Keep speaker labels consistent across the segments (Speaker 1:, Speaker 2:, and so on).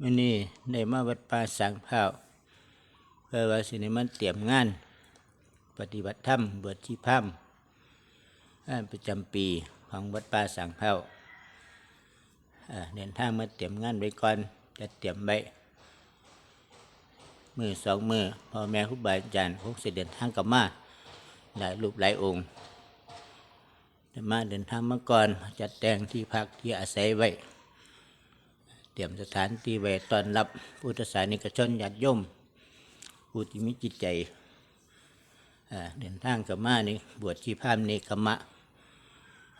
Speaker 1: มื่อนี้ได้มาวัดป่าสังเผาเพื่อว่าสิในมันเตรียมงาน ปฏิบัติธรรมบวชชีพรามงานประจำปีของวัดป่าสังเผาเดินทางมาเตรียมงานไว้ก่อนจะเตรียมไว้มือสองมือพ่อแม่ครูบาอาจารย์คงจะเดินทางกลับมาหลายรูปหลายองค์มาเดินทางมาก่อนจัดแต่งที่พักที่อาศัยไว้ เตรียมสถานที่ไว้ต้อนรับพุทธศาสนิกชนญาติโยมผู้ที่มีจิตใจอ่าเดินทางกับมานี่บวชชีพามเนกมะ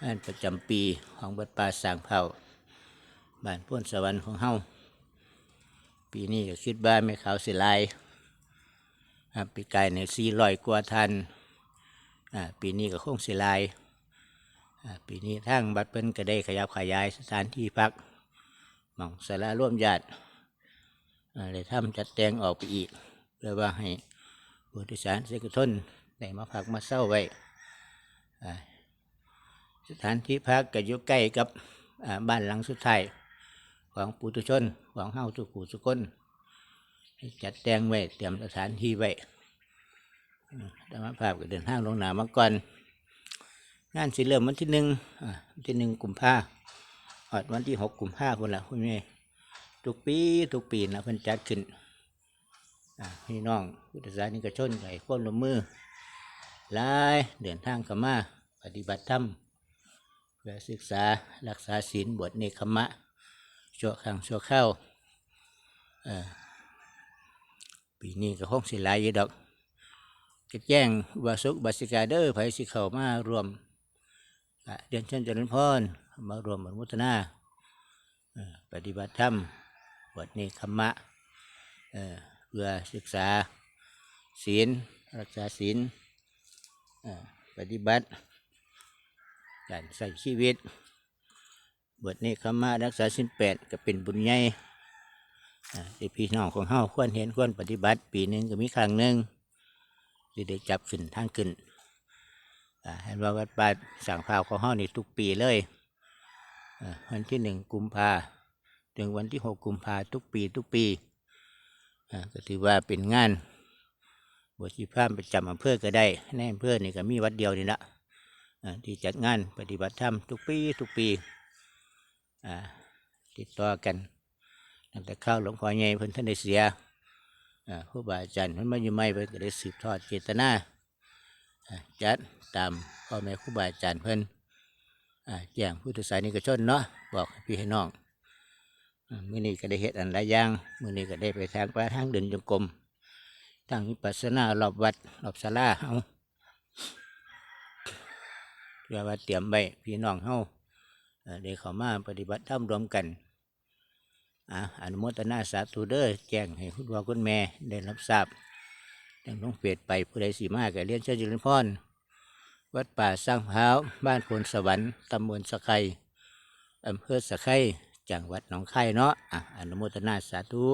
Speaker 1: อันประจำปีของวัดป่าสางเผาบ้านพ้นสวรรค์ของเฮาปีนี้ก็คิดว่าไม่ขาวสิลายปีกายในสี่ร้อยกว่าทันอ่าปีนี้ก็คงสิลายปีนี้ทางบัดเปิ้นก็ได้ขยับขยายสถานที่พัก หม่องสาราร่วมญาติอ่าเลยทำจัดแต่งออกไปอีกเพื่อว่าให้ผู้โดยสารเสกชนได้มาพักมาเศร้าไว้สถานที่พักก็อยู่ใกล้กับบ้านหลังสุดท้ายของปุถุชนของเฮาทุกผู้ทุกคนจัดแต่งไว้เตรียมสถานที่ไว้อืมแต่มาภาพก็เดินทางลงหนามาก่อน งานสิเริ่มวันที่หนึ่งวันที่หนึ่งกุมภา อดวันที่หกกุมภาพันธ์ละคุณแม่ทุกปีทุกปีนะเพิ่นจัดขึ้นพี่น้องพุทธศาสนิกชนไก่ควบลงมือลายเดินทางขมาปฏิบัติธรรมเพื่อศึกษารักษาศีลบวชเนคขมะชั่วครั้งชั่วเข้าวปีนี้ก็คงสิหลายอยู่ดอกจะแจ้งวาสุกบาสิกาเดอร์ไผสิเข้ามารวม เรียนเชิญเจริญพรมารวมอนุโมทนาปฏิบัติธรรมบทนี้คมะเพื่อศึกษาศีลรักษาศีลปฏิบัติ การใส่ชีวิตบทนี้คมะรักษาศีลแปดก็เป็นบุญใหญ่ที่พี่น้องของเฮาควรเห็นควรปฏิบัติ ปีหนึ่งก็มีครั้งหนึ่งที่ได้จับขึ้นทางขึ้น เห็นว่าวัดป่าสั่งพาวของห้อนี่ทุกปีเลยวันที่หนึ่งกุมภาถึงวันที่หกกุมภาทุกปีทุกปีก็ถือว่าเป็นงานบวชชีพรามประจำอำเภอก็ได้ในอำเภอนี่ก็มีวัดเดียวนี่ละที่จัดงานปฏิบัติธรรมทุกปีทุกปีอ่าติดต่อกันตั้งแต่ข้าวหลวงพ่อใหญ่เพิ่นท่านได้เสียอ่าครูบาอาจารย์เพิ่นมาอยู่ใหม่เพิ่นก็ได้สืบทอดเจตนาจัด ตามพ่อแม่ครูบาอาจารย์เพิ่นอ่าแจ้งผู้ทุสานิกชนเนาะบอกพี่ให้น้องมื้อนี้ก็ได้เฮ็ดอันหลายอย่างมื้อนี้ก็ได้ไปทางไปทางเดินจงกรมทางวิปัสสนารอบวัดรอบศาลาเฮาเพื่อว่าเตรียมไว้พี่น้องเฮาเอ่อได้เขามาปฏิบัติธรรมรวมกันอ่าอนุโมทนาสาธุเด้อแจ้งให้คุณพ่อคุณแม่ได้รับทราบยังต้องเปลี่ยนไปผู้ใดสีมากก็เรียนเชิญจุลพร วัดป่าสร้างพร้าบ้านโพนสวรรค์ตำบลสะไคอำเภอสะไคจังหวัดหนองคายเนาะอะอนุโมทนาสาธุ